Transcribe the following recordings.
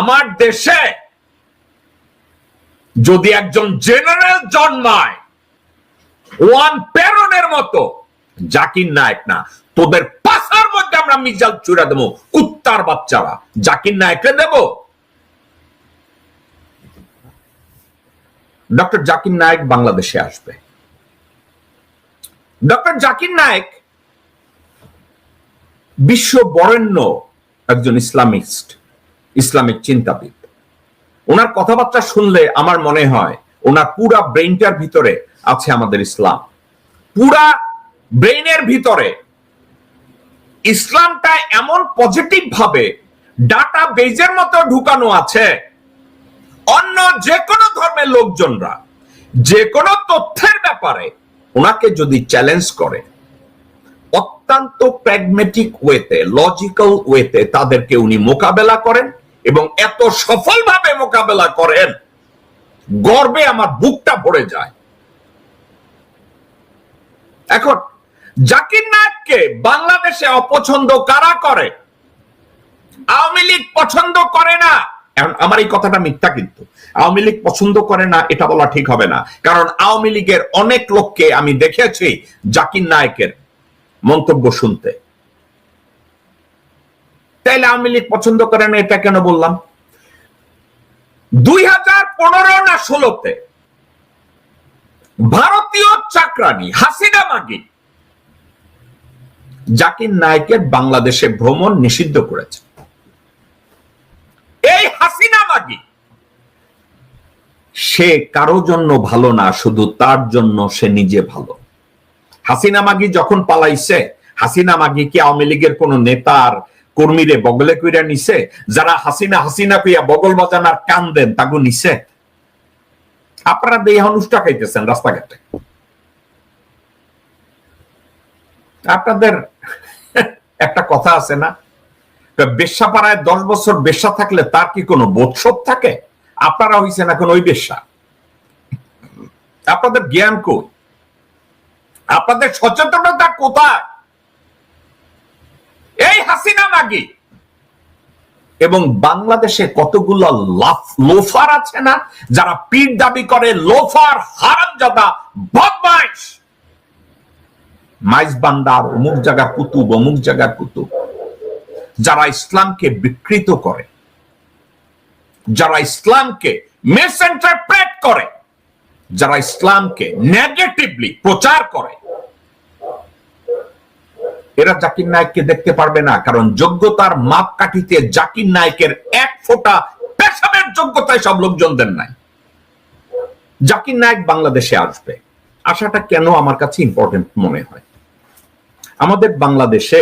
আমার দেশে যদি একজন জেনারেল জন্মায়, ওয়ান প্রেরণের মতো, জাকির নায়ক না, তোদের পাশার মধ্যে আমরা মিজাল চুরা দেবো, কুত্তার বাচ্চারা। জাকির নায়ককে দেব? ডক্টর জাকির নায়ক বাংলাদেশে আসবে। ডক্টর জাকির নায়ক বিশ্ব বরেণ্য একজন ইসলামিস্ট। ইসলামিক চিন্তাবিদ। ওনার কথাবার্তা শুনলে আমার মনে হয় ওনার পুরা ব্রেইনটার ভিতরে আছে আমাদের ইসলাম। পুরা ব্রেইনের ভিতরে ইসলামটা এমন পজিটিভ ভাবে ডাটা বেজের মতো ঢুকানো আছে। অন্য যে কোনো ধর্মের লোকজনরা যে কোনো তথ্যের ব্যাপারে ওনাকে যদি চ্যালেঞ্জ করে, অত্যন্ত প্র্যাগমেটিক ওয়েতে লজিক্যাল ওয়েতে তাদেরকে উনি মোকাবেলা করেন। এবং এত সফলভাবে মোকাবেলা করেন, গর্বে আমার বুকটা ভরে যায়। এখন, জাকির নায়ককে বাংলাদেশে অপছন্দ কারা করে? আওয়ামী লীগ পছন্দ করে না। আমার এই কথাটা মিথ্যা কিন্তু। আওয়ামী লীগ পছন্দ করে না, এটা বলা ঠিক হবে না। কারণ আওয়ামী লীগের অনেক লোককে আমি দেখেছি জাকির নায়কের মন্তব্য শুনতে। তাইলে আওয়ামী লীগ পছন্দ করে না, এটা কেন বললাম? দুই হাজার পনেরো না ষোলোতে ভারতীয় চাকরানি হাসিনা মাগি জাকির নায়কের বাংলাদেশে ভ্রমণ নিষিদ্ধ করেছে। এই হাসিনা মাগি, সে কারও জন্য ভালো না, শুধু তার জন্য সে নিজে ভালো। হাসিনা মাগি যখন পালাইছে, হাসিনা মাগি কি আওয়ামী লীগের কোন নেতার কর্মীরে বগলে কইরা নিছে, যারা হাসিনা হাসিনা কইয়া বগল বাজানার কান দেন, তাগু নিছে। আপনারা দেহ অনুষ্ঠা খাইতেছেন রাস্তাঘাটে। আপনাদের একটা কথা আছে না? বেশ্যা পাড়ায় দশ বছর বেশ্যা থাকলে তার কি কোনো বোধশোধ থাকে? আপনারা হইছেন এখন ওই বেশ্যা। আপনাদের জ্ঞান কই? আপনাদের সচেতনতা কোথায়? এই হাসিনা মাগি এবং বাংলাদেশে কতগুলো লোফার আছে না, যারা পীর দাবি করে, লোফার হারামজাদা, বদমাইশ! মাইজ বান্দার অমুক জায়গার কুতুব, অমুক জায়গার কুতুব। যারা ইসলামকে বিকৃত করে, যারা ইসলামকে মিসইন্টারপ্রেট করে, যারা ইসলামকে নেগেটিভলি প্রচার করে এরা জাকির নায়ককে দেখতে পারবে না, কারণ যোগ্যতার মাপ কাঠিতে জাকির নায়কের এক ফোঁটা পেশাবের যোগ্যতায় সব লোকজনদের নাই। জাকির নায়ক বাংলাদেশে আসবে। আসাটা কেন আমার কাছে ইম্পর্টেন্ট মনে হয়? আমাদের বাংলাদেশে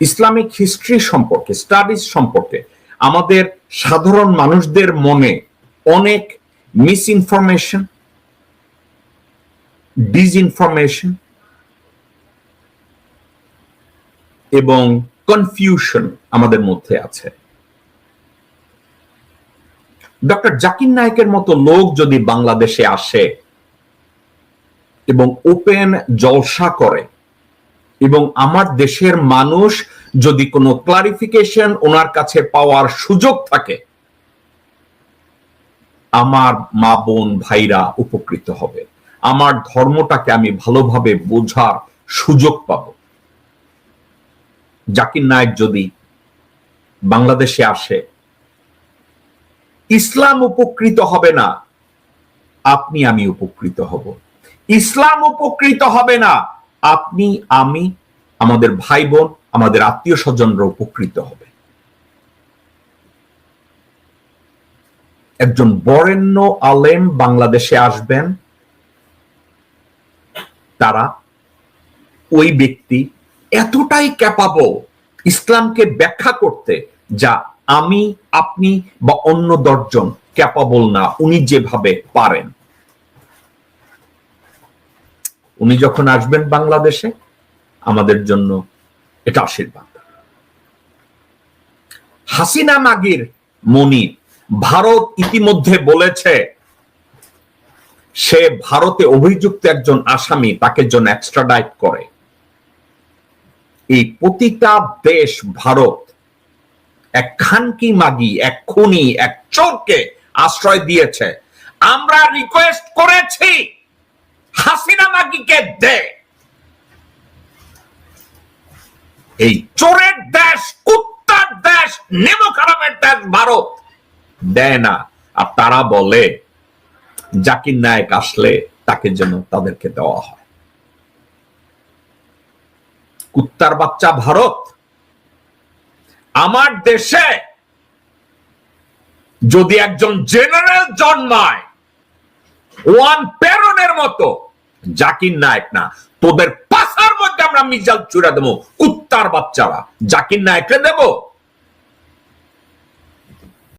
ইসলামিক হিস্ট্রি সম্পর্কে, স্টাডিজ সম্পর্কে, আমাদের সাধারণ মানুষদের মনে অনেক মিস ইনফরমেশন ডিসইনফরমেশন এবং কনফিউশন আমাদের মধ্যে আছে। ডক্টর জাকির নায়কের মতো লোক যদি বাংলাদেশে আসে এবং ওপেন জলসা করে এবং আমার দেশের মানুষ যদি কোনো ক্লারিফিকেশন ওনার কাছে পাওয়ার সুযোগ থাকে, আমার মা বোন ভাইরা উপকৃত হবে। আমার ধর্মটাকে আমি ভালোভাবে বোঝার সুযোগ পাব। জাকির নায়ক যদি বাংলাদেশে আসে, ইসলাম উপকৃত হবে না, আপনি আমি উপকৃত হব। ইসলাম উপকৃত হবে না, আপনি আমি, আমাদের ভাই বোন আমাদের আত্মীয় স্বজনরা উপকৃত হবে। একজন বরেণ্য আলেম বাংলাদেশে আসবেন, তারা ওই ব্যক্তি এতটাই ক্যাপাবল ইসলামকে ব্যাখ্যা করতে যা আমি, আপনি বা অন্য দশজন ক্যাপাবল না, উনি যেভাবে পারেন। উনি যখন আসবেন বাংলাদেশে, আমাদের জন্য এটা আশীর্বাদ। হাসিনা মাগির মনি ভারত ইতিমধ্যে বলেছে, সে ভারতে অভিযুক্ত একজন আসামি, তাকে জন্য এক্সট্রাডাইট করে। এই প্রতিটা দেশ, ভারত, এক খানকি মাগি, এক খুনি, এক চোরকে আশ্রয় দিয়েছে। আমরা রিকোয়েস্ট করেছি, হাসিনা মাগিকে দে। এই চোরের দেশ, কুত্তার দেশ, নেমো খারাপের দেশ ভারত দেয় না। আর তারা বলে, জাকির নায়ক আসলে তাকে যেন তাদেরকে দেওয়া হয়। কুত্তার বাচ্চা ভারত। আমার দেশে যদি একজন জেনারেল জন্মায়, ওয়ান পেরনের মতো, জাকির নায়ক না, তোদের পাশার মধ্যে আমরা মিজাল চুরা দেবো, কুত্তার বাচ্চারা। জাকির নায়করে দেবো?